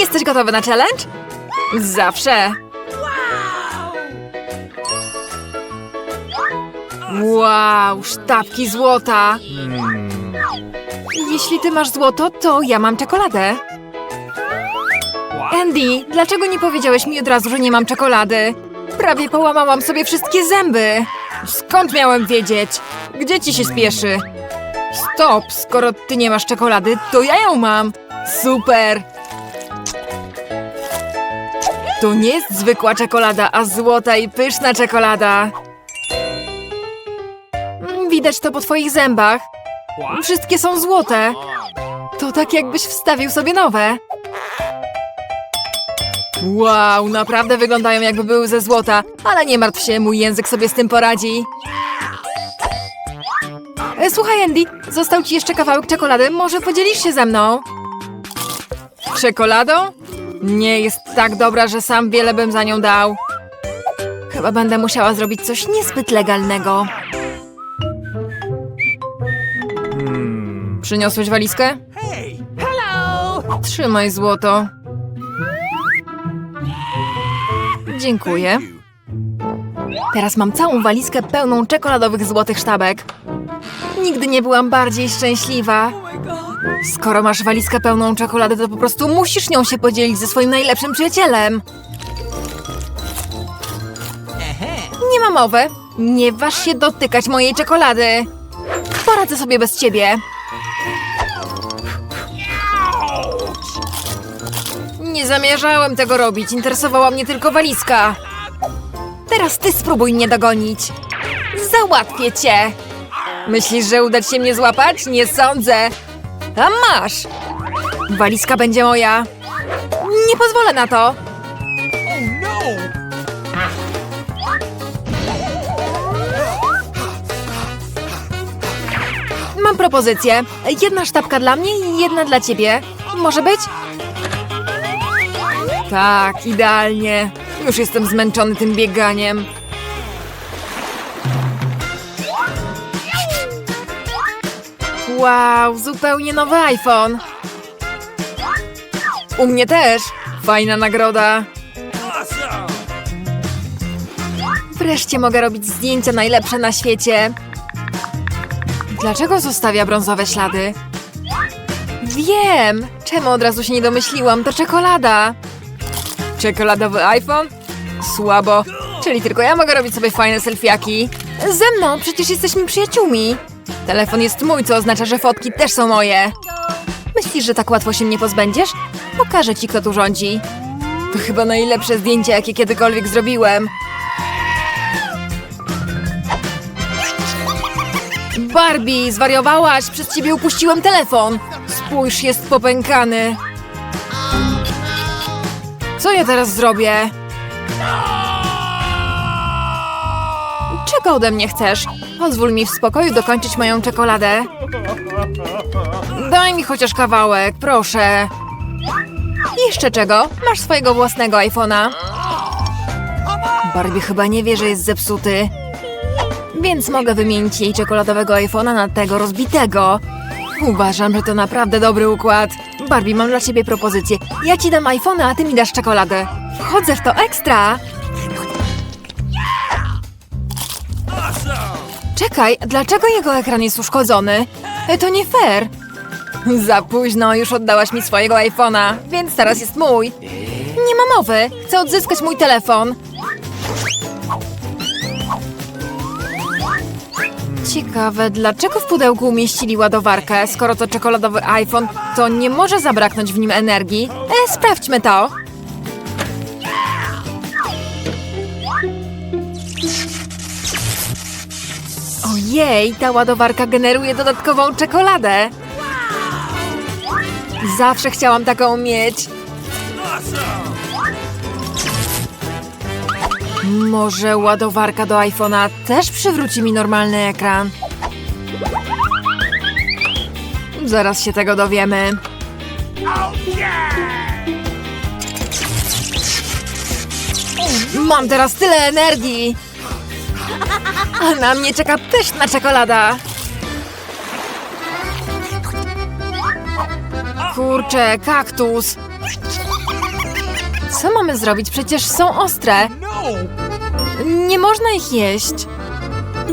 Jesteś gotowy na challenge? Zawsze. Wow, sztabki złota. Jeśli ty masz złoto, to ja mam czekoladę. Andy, dlaczego nie powiedziałeś mi od razu, że nie mam czekolady? Prawie połamałam sobie wszystkie zęby. Skąd miałem wiedzieć? Gdzie ci się spieszy? Stop, skoro ty nie masz czekolady, to ja ją mam. Super. To nie jest zwykła czekolada, a złota i pyszna czekolada. Mm, Widać to po twoich zębach. Wszystkie są złote. To tak jakbyś wstawił sobie nowe. Wow, naprawdę wyglądają jakby były ze złota, ale nie martw się, mój język sobie z tym poradzi. E, Słuchaj, Andy, został ci jeszcze kawałek czekolady, może podzielisz się ze mną? Czekoladą? Nie jest tak dobra, że sam wiele bym za nią dał. Chyba będę musiała zrobić coś niezbyt legalnego. Przyniosłeś walizkę? Trzymaj złoto. Dziękuję. Teraz mam całą walizkę pełną czekoladowych złotych sztabek. Nigdy nie byłam bardziej szczęśliwa. Skoro masz walizkę pełną czekolady, to po prostu musisz nią się podzielić ze swoim najlepszym przyjacielem. Nie ma mowy. Nie waż się dotykać mojej czekolady. Poradzę sobie bez ciebie. Nie zamierzałem tego robić. Interesowała mnie tylko walizka. Teraz ty spróbuj mnie dogonić. Załatwię cię. Myślisz, że uda ci się mnie złapać? Nie sądzę. A masz. Walizka będzie moja. Nie pozwolę na to. Mam propozycję. Jedna sztabka dla mnie i jedna dla ciebie. Może być? Tak, idealnie. Już jestem zmęczony tym bieganiem. Wow, zupełnie nowy iPhone. U mnie też. Fajna nagroda. Wreszcie mogę robić zdjęcia najlepsze na świecie. Dlaczego zostawia brązowe ślady? Wiem! Czemu od razu się nie domyśliłam? To czekolada! Czekoladowy iPhone? Słabo. Czyli tylko ja mogę robić sobie fajne selfiaki. Ze mną, przecież jesteśmy przyjaciółmi. Telefon jest mój, co oznacza, że fotki też są moje. Myślisz, że tak łatwo się mnie pozbędziesz? Pokażę ci, kto tu rządzi. To chyba najlepsze zdjęcie, jakie kiedykolwiek zrobiłem. Barbie, zwariowałaś? Przez ciebie upuściłem telefon. Spójrz, jest popękany. Co ja teraz zrobię? Czego ode mnie chcesz? Pozwól mi w spokoju dokończyć moją czekoladę. Daj mi chociaż kawałek, proszę. Jeszcze czego? Masz swojego własnego iPhone'a. Barbie chyba nie wie, że jest zepsuty. Więc mogę wymienić jej czekoladowego iPhone'a na tego rozbitego. Uważam, że to naprawdę dobry układ. Barbie, mam dla ciebie propozycję. Ja ci dam iPhone'a, a ty mi dasz czekoladę. Wchodzę w to ekstra! Czekaj, dlaczego jego ekran jest uszkodzony? E, To nie fair. Za późno, już oddałaś mi swojego iPhone'a, więc teraz jest mój. Nie ma mowy, chcę odzyskać mój telefon. Ciekawe, dlaczego w pudełku umieścili ładowarkę? Skoro to czekoladowy iPhone, to nie może zabraknąć w nim energii. E, sprawdźmy to. Ojej, ta ładowarka generuje dodatkową czekoladę. Zawsze chciałam taką mieć. Może ładowarka do iPhone'a też przywróci mi normalny ekran? Zaraz się tego dowiemy. Mam teraz tyle energii! A na mnie czeka pyszna czekolada! Kurczę, kaktus! Co mamy zrobić? Przecież są ostre. Nie można ich jeść.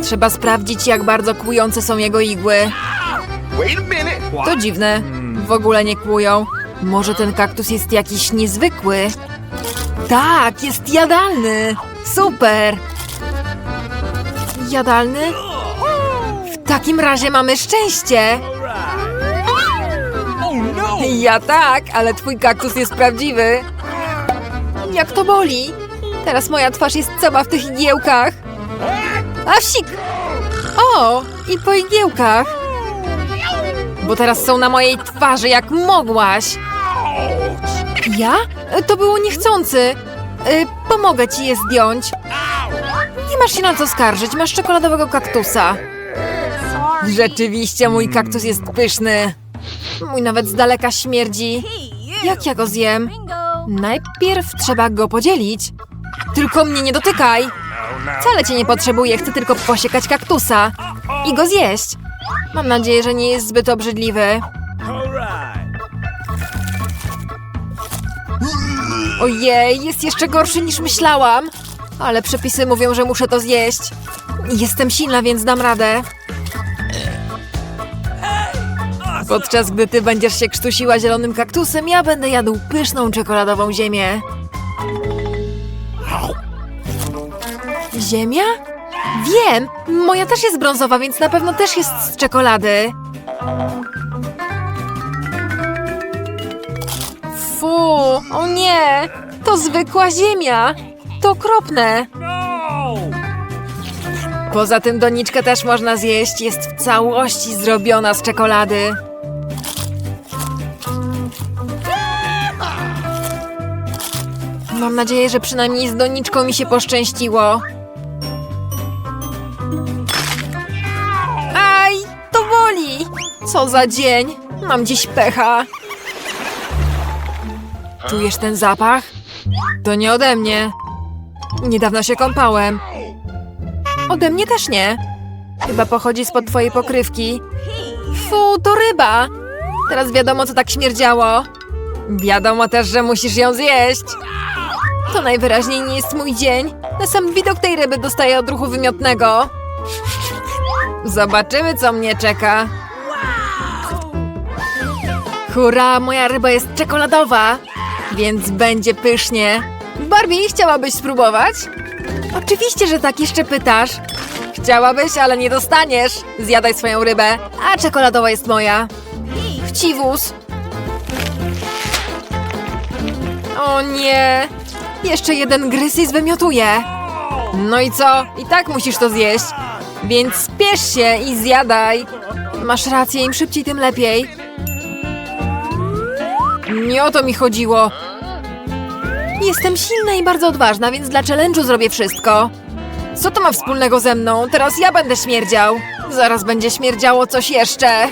Trzeba sprawdzić, jak bardzo kłujące są jego igły. To dziwne. W ogóle nie kłują. Może ten kaktus jest jakiś niezwykły? Tak, jest jadalny. Super. Jadalny? W takim razie mamy szczęście. Ja tak, ale twój kaktus jest prawdziwy. Jak to boli. Teraz moja twarz jest cała w tych igiełkach. A wsik! O, i po igiełkach. Bo teraz są na mojej twarzy, jak mogłaś. Ja? To było niechcący. Y, pomogę ci je zdjąć. Masz się na co skarżyć, masz czekoladowego kaktusa. Rzeczywiście mój kaktus jest pyszny. Mój nawet z daleka śmierdzi. Jak ja go zjem? Najpierw trzeba go podzielić. Tylko mnie nie dotykaj. Wcale cię nie potrzebuję, chcę tylko posiekać kaktusa i go zjeść. Mam nadzieję, że nie jest zbyt obrzydliwy. Ojej, jest jeszcze gorszy niż myślałam. Ale przepisy mówią, że muszę to zjeść. Jestem silna, więc dam radę. Podczas gdy ty będziesz się krztusiła zielonym kaktusem, ja będę jadł pyszną czekoladową ziemię. Ziemia? Wiem! Moja też jest brązowa, więc na pewno też jest z czekolady. Fu, o nie! To zwykła ziemia! To okropne! Poza tym doniczkę też można zjeść. Jest w całości zrobiona z czekolady. Mam nadzieję, że przynajmniej z doniczką mi się poszczęściło. Aj, to boli! Co za dzień! Mam dziś pecha. Czujesz ten zapach? To nie ode mnie. Niedawno się kąpałem. Ode mnie też nie. Chyba pochodzi spod twojej pokrywki. Fu, to ryba! Teraz wiadomo, co tak śmierdziało. Wiadomo też, że musisz ją zjeść. To najwyraźniej nie jest mój dzień. Na sam widok tej ryby dostaję odruchu wymiotnego. Zobaczymy, co mnie czeka. Hurra, moja ryba jest czekoladowa, więc będzie pysznie. Barbie, chciałabyś spróbować? Oczywiście, że tak, jeszcze pytasz. Chciałabyś, ale nie dostaniesz. Zjadaj swoją rybę, a czekoladowa jest moja. Chciwus. O nie! Jeszcze jeden gryz i zwymiotuje. No i co? I tak musisz to zjeść. Więc spiesz się i zjadaj. Masz rację, im szybciej, tym lepiej. Nie o to mi chodziło. Jestem silna i bardzo odważna, więc dla challenge'u zrobię wszystko. Co to ma wspólnego ze mną? Teraz ja będę śmierdział. Zaraz będzie śmierdziało coś jeszcze.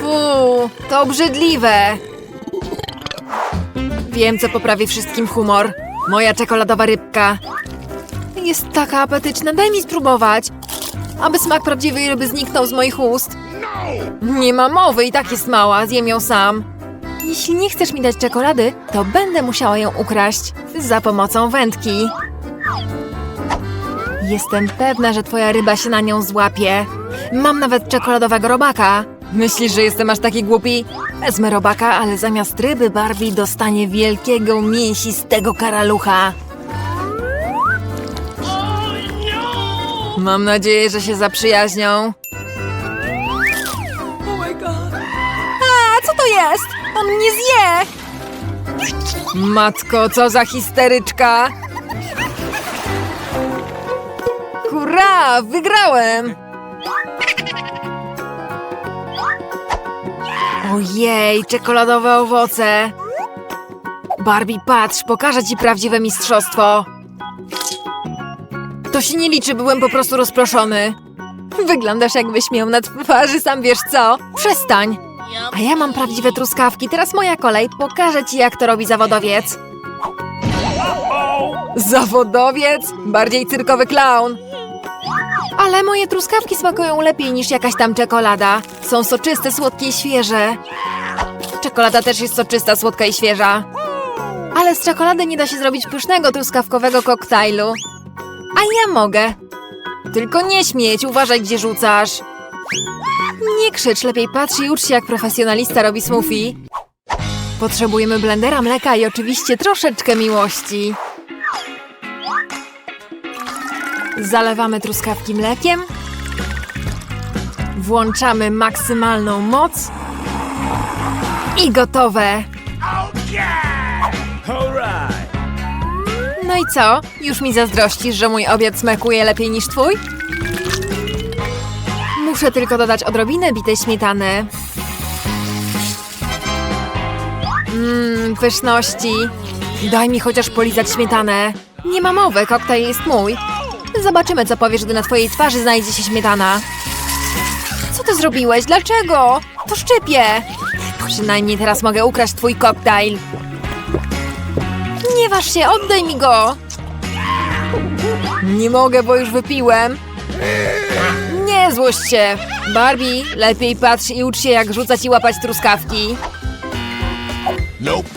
Fu, to obrzydliwe. Wiem, co poprawi wszystkim humor. Moja czekoladowa rybka. Jest taka apetyczna, daj mi spróbować. Aby smak prawdziwej ryby zniknął z moich ust. Nie ma mowy, i tak jest mała, zjem ją sam. Jeśli nie chcesz mi dać czekolady, to będę musiała ją ukraść za pomocą wędki. Jestem pewna, że twoja ryba się na nią złapie. Mam nawet czekoladowego robaka. Myślisz, że jestem aż taki głupi? Wezmę robaka, ale zamiast ryby Barbie dostanie wielkiego, mięsistego karalucha. Mam nadzieję, że się zaprzyjaźnią. A, co to jest? On mnie zje! Matko, co za histeryczka! Hurra! Wygrałem! Ojej, czekoladowe owoce! Barbie, patrz, pokażę ci prawdziwe mistrzostwo! To się nie liczy, byłem po prostu rozproszony. Wyglądasz jakbyś miał na twarzy, sam wiesz co? Przestań! A ja mam prawdziwe truskawki, teraz moja kolej. Pokażę ci, jak to robi zawodowiec. Zawodowiec? Bardziej cyrkowy klaun. Ale moje truskawki smakują lepiej niż jakaś tam czekolada. Są soczyste, słodkie i świeże. Czekolada też jest soczysta, słodka i świeża. Ale z czekolady nie da się zrobić pysznego truskawkowego koktajlu. A ja mogę. Tylko nie śmieć, uważaj gdzie rzucasz. Nie krzycz, lepiej patrz i ucz się jak profesjonalista robi smoothie. Potrzebujemy blendera mleka i oczywiście troszeczkę miłości. Zalewamy truskawki mlekiem. Włączamy maksymalną moc. I gotowe. No i co? Już mi zazdrościsz, że mój obiad smakuje lepiej niż twój? Muszę tylko dodać odrobinę bitej śmietany. Mmm, pyszności. Daj mi chociaż polizać śmietanę. Nie ma mowy, koktajl jest mój. Zobaczymy, co powiesz, gdy na twojej twarzy znajdzie się śmietana. Co ty zrobiłeś? Dlaczego? To szczypie. Przynajmniej teraz mogę ukraść twój koktajl. Nie waż się, oddaj mi go! Nie mogę, bo już wypiłem. Nie złość się. Barbie, lepiej patrz i ucz się, jak rzucać i łapać truskawki. Nope.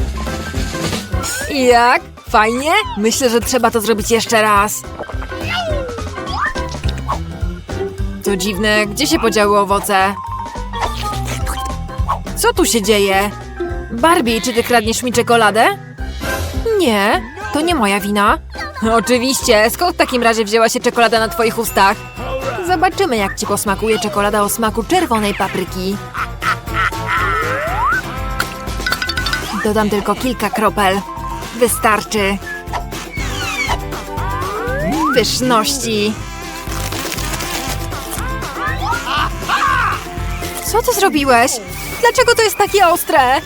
I jak? Fajnie? Myślę, że trzeba to zrobić jeszcze raz. To dziwne, gdzie się podziały owoce? Co tu się dzieje? Barbie, czy ty kradniesz mi czekoladę? Nie, to nie moja wina. Oczywiście, skąd w takim razie wzięła się czekolada na twoich ustach? Zobaczymy, jak ci posmakuje czekolada o smaku czerwonej papryki. Dodam tylko kilka kropel. Wystarczy. Pyszności. Co ty zrobiłeś? Dlaczego to jest takie ostre?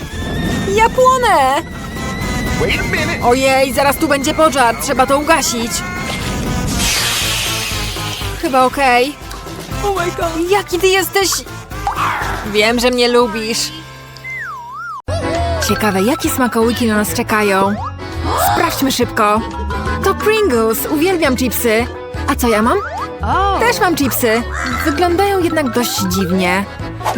Ja płonę! Ojej, zaraz tu będzie pożar. Trzeba to ugasić. Chyba okej. Oh my god. Jaki ty jesteś... Wiem, że mnie lubisz. Ciekawe, jakie smakołyki na nas czekają. Sprawdźmy szybko. To Pringles. Uwielbiam chipsy. A co ja mam? Też mam chipsy. Wyglądają jednak dość dziwnie.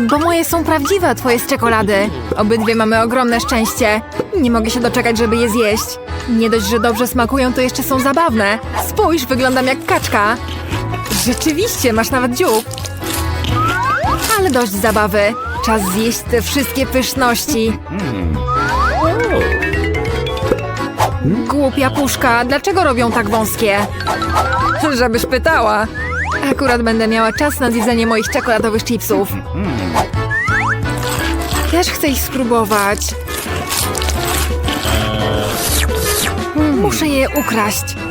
Bo moje są prawdziwe, a twoje z czekolady. Obydwie mamy ogromne szczęście. Nie mogę się doczekać, żeby je zjeść. Nie dość, że dobrze smakują, to jeszcze są zabawne. Spójrz, wyglądam jak kaczka. Rzeczywiście, masz nawet dziób. Ale dość zabawy. Czas zjeść te wszystkie pyszności. Głupia puszka, dlaczego robią tak wąskie? Żebyś pytała. Akurat będę miała czas na zjedzenie moich czekoladowych chipsów. Też chcę ich spróbować. Muszę je ukraść.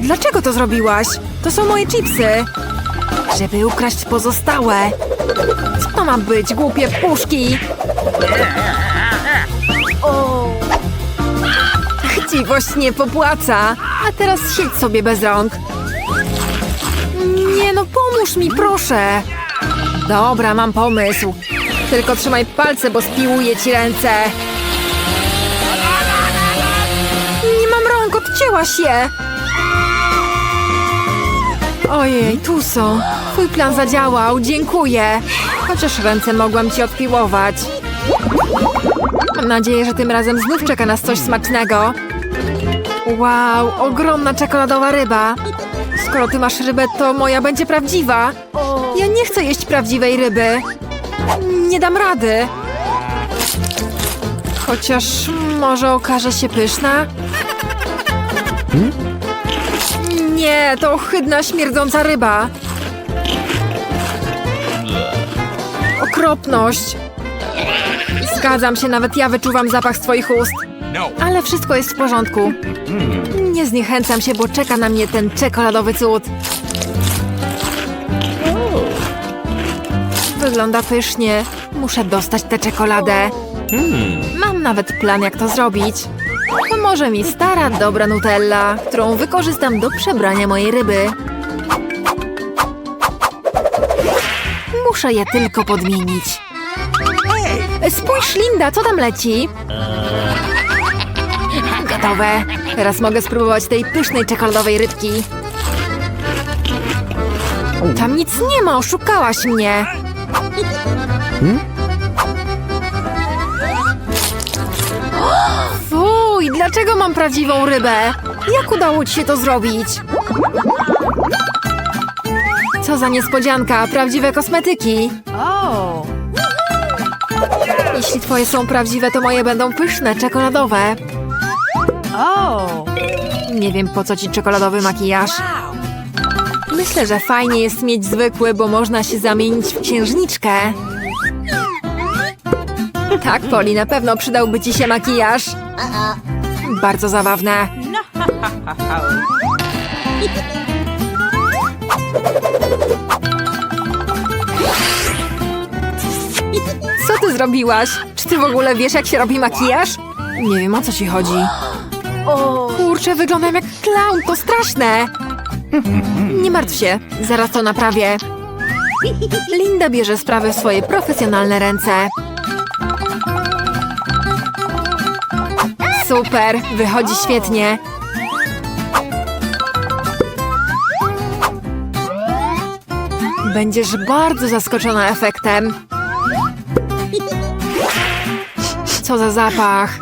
Dlaczego to zrobiłaś? To są moje chipsy. Żeby ukraść pozostałe. Co to ma być, głupie puszki? Chciwość nie popłaca. A teraz siedź sobie bez rąk. Nie no, pomóż mi, proszę. Dobra, mam pomysł. Tylko trzymaj palce, bo spiłuję ci ręce. Odcięła się. Ojej, tu są. Twój plan zadziałał, dziękuję. Chociaż ręce mogłam ci odpiłować. Mam nadzieję, że tym razem znów czeka nas coś smacznego. Wow, ogromna czekoladowa ryba. Skoro ty masz rybę, to moja będzie prawdziwa. Ja nie chcę jeść prawdziwej ryby. Nie dam rady. Chociaż może okaże się pyszna? Nie, to ohydna, śmierdząca ryba. Okropność. Zgadzam się, nawet ja wyczuwam zapach z twoich ust. No. Ale wszystko jest w porządku. Nie zniechęcam się, bo czeka na mnie ten czekoladowy cud. Wygląda pysznie. Muszę dostać tę czekoladę. Mam nawet plan, jak to zrobić. Pomoże mi stara, dobra Nutella, którą wykorzystam do przebrania mojej ryby. Muszę je tylko podmienić. Spójrz, Linda, co tam leci? Gotowe. Teraz mogę spróbować tej pysznej czekoladowej rybki. Tam nic nie ma, oszukałaś mnie. Fuj, dlaczego mam prawdziwą rybę? Jak udało ci się to zrobić? Co za niespodzianka, prawdziwe kosmetyki. Jeśli twoje są prawdziwe, to moje będą pyszne, czekoladowe. Nie wiem, po co ci czekoladowy makijaż. Myślę, że fajnie jest mieć zwykły, bo można się zamienić w księżniczkę. Tak, Poli, na pewno przydałby ci się makijaż. Bardzo zabawne. Co ty zrobiłaś? Czy ty w ogóle wiesz, jak się robi makijaż? Nie wiem, o co ci chodzi. Kurczę, wyglądam jak clown, to straszne. Nie martw się, zaraz to naprawię. Linda bierze sprawy w swoje profesjonalne ręce. Super, wychodzi świetnie. Będziesz bardzo zaskoczona efektem. Co za zapach.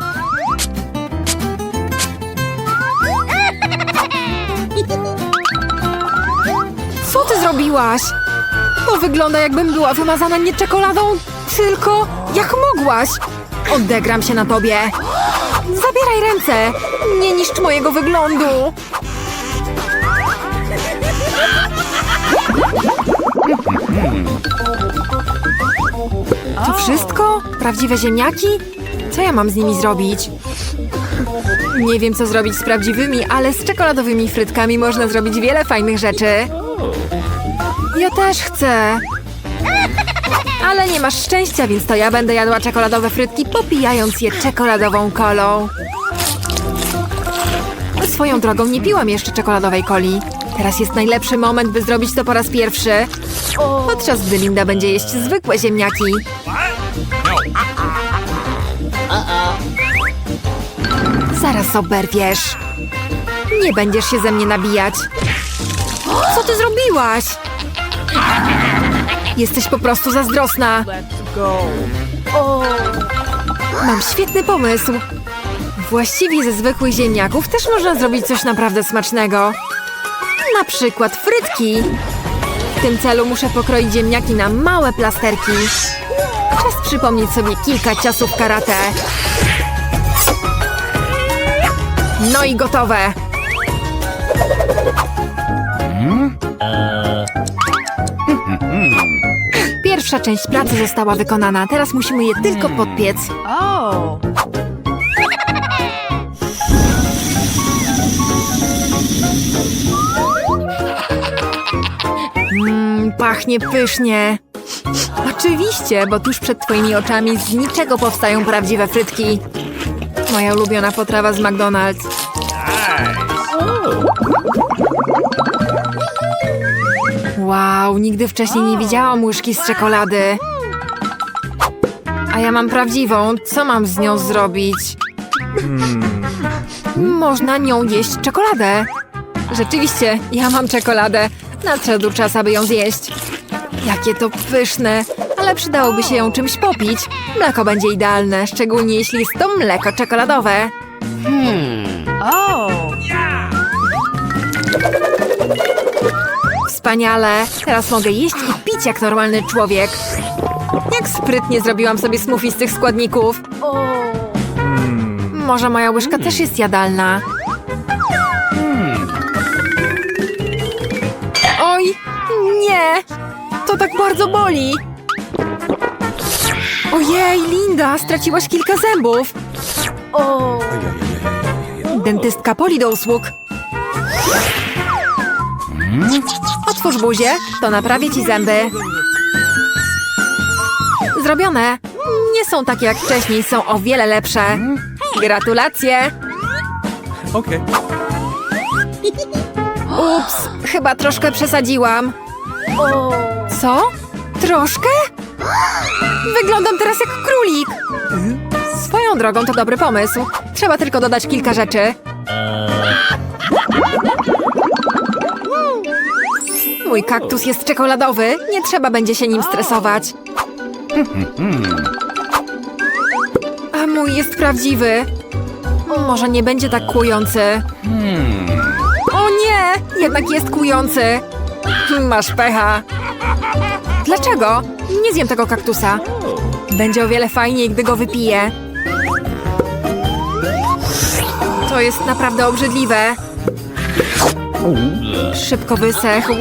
Co ty zrobiłaś? To wygląda jakbym była wymazana nie czekoladą, tylko jak mogłaś. Odegram się na tobie. Zabieraj ręce. Nie niszcz mojego wyglądu. To wszystko? Prawdziwe ziemniaki? Co ja mam z nimi zrobić? Nie wiem, co zrobić z prawdziwymi, ale z czekoladowymi frytkami można zrobić wiele fajnych rzeczy. Ja też chcę. Ale nie masz szczęścia, więc to ja będę jadła czekoladowe frytki, popijając je czekoladową kolą. Swoją drogą nie piłam jeszcze czekoladowej coli. Teraz jest najlepszy moment, by zrobić to po raz pierwszy. Podczas gdy Linda będzie jeść zwykłe ziemniaki. Zaraz oberwiesz. Nie będziesz się ze mnie nabijać. Co ty zrobiłaś? Jesteś po prostu zazdrosna. Mam świetny pomysł. Właściwie ze zwykłych ziemniaków też można zrobić coś naprawdę smacznego. Na przykład frytki. W tym celu muszę pokroić ziemniaki na małe plasterki. Czas przypomnieć sobie kilka ciosów karate. No i gotowe. Pierwsza część pracy została wykonana. Teraz musimy je tylko podpiec. Mmm, pachnie pysznie. Oczywiście, bo tuż przed twoimi oczami z niczego powstają prawdziwe frytki. Moja ulubiona potrawa z McDonald's. Wow, nigdy wcześniej nie widziałam łyżki z czekolady. A ja mam prawdziwą. Co mam z nią zrobić? Można nią jeść czekoladę. Rzeczywiście, ja mam czekoladę. Nadszedł czas, aby ją zjeść. Jakie to pyszne, ale przydałoby się ją czymś popić. Mleko będzie idealne, szczególnie jeśli jest to mleko czekoladowe. Wspaniale! Teraz mogę jeść i pić jak normalny człowiek. Jak sprytnie zrobiłam sobie smoothie z tych składników. Może moja łyżka też jest jadalna. Oj, nie! To tak bardzo boli! Ojej, Linda, straciłaś kilka zębów! Dentystka Poli do usług. Otwórz buzię, to naprawię ci zęby. Zrobione. Nie są takie jak wcześniej, są o wiele lepsze. Gratulacje! Okay. Ups, chyba troszkę przesadziłam. Co? Troszkę? Wyglądam teraz jak królik. Swoją drogą to dobry pomysł. Trzeba tylko dodać kilka rzeczy. Mój kaktus jest czekoladowy, nie trzeba będzie się nim stresować. A mój jest prawdziwy. Może nie będzie tak kłujący. O nie! Jednak jest kłujący. Masz pecha. Dlaczego? Nie zjem tego kaktusa. Będzie o wiele fajniej, gdy go wypiję. To jest naprawdę obrzydliwe. Szybko wysechł.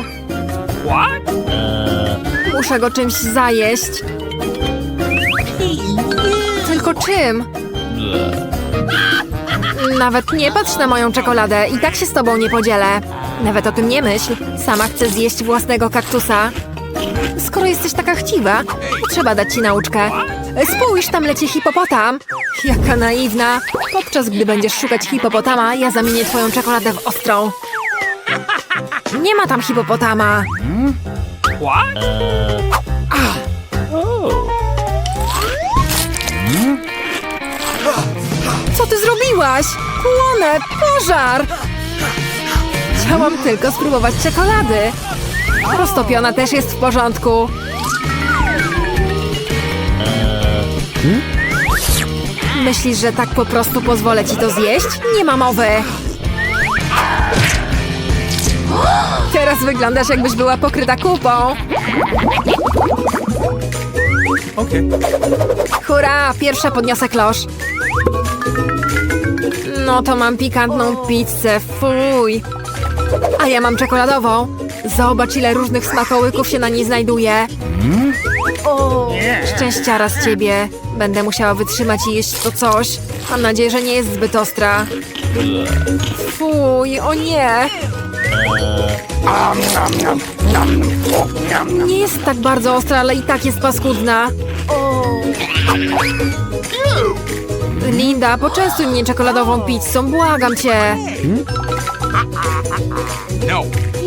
Muszę go czymś zajeść. Tylko czym? Nawet nie patrz na moją czekoladę i tak się z tobą nie podzielę. Nawet o tym nie myśl. Sama chcę zjeść własnego kaktusa. Skoro jesteś taka chciwa, trzeba dać ci nauczkę. Spójrz, tam leci hipopotam. Jaka naiwna. Podczas gdy będziesz szukać hipopotama, ja zamienię twoją czekoladę w ostrą. Nie ma tam hipopotama. What? Co ty zrobiłaś? Płonę! Pożar! Chciałam tylko spróbować czekolady. Roztopiona też jest w porządku. Myślisz, że tak po prostu pozwolę ci to zjeść? Nie ma mowy. Teraz wyglądasz, jakbyś była pokryta kupą. Okay. Hurra! Pierwsza podniosę klosz. No to mam pikantną pizzę, fuj. A ja mam czekoladową. Zobacz, ile różnych smakołyków się na niej znajduje. Szczęściara z ciebie. Będę musiała wytrzymać i jeść to coś. Mam nadzieję, że nie jest zbyt ostra. Fuj, o nie! Nie jest tak bardzo ostra, ale i tak jest paskudna. Linda, poczęstuj mnie czekoladową pizzą, błagam cię.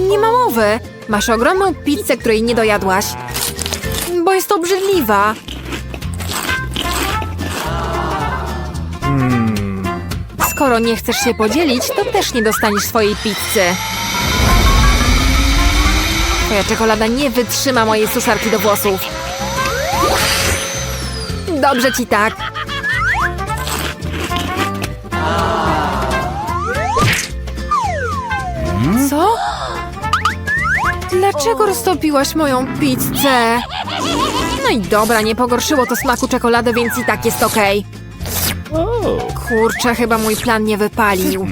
Nie ma mowy. Masz ogromną pizzę, której nie dojadłaś. Bo jest obrzydliwa. Skoro nie chcesz się podzielić, to też nie dostaniesz swojej pizzy. Twoja czekolada nie wytrzyma mojej susarki do włosów. Dobrze ci tak. Co? Dlaczego roztopiłaś moją pizzę? No i dobra, nie pogorszyło to smaku czekolady, więc i tak jest okej. Oh. Kurczę, chyba mój plan nie wypalił.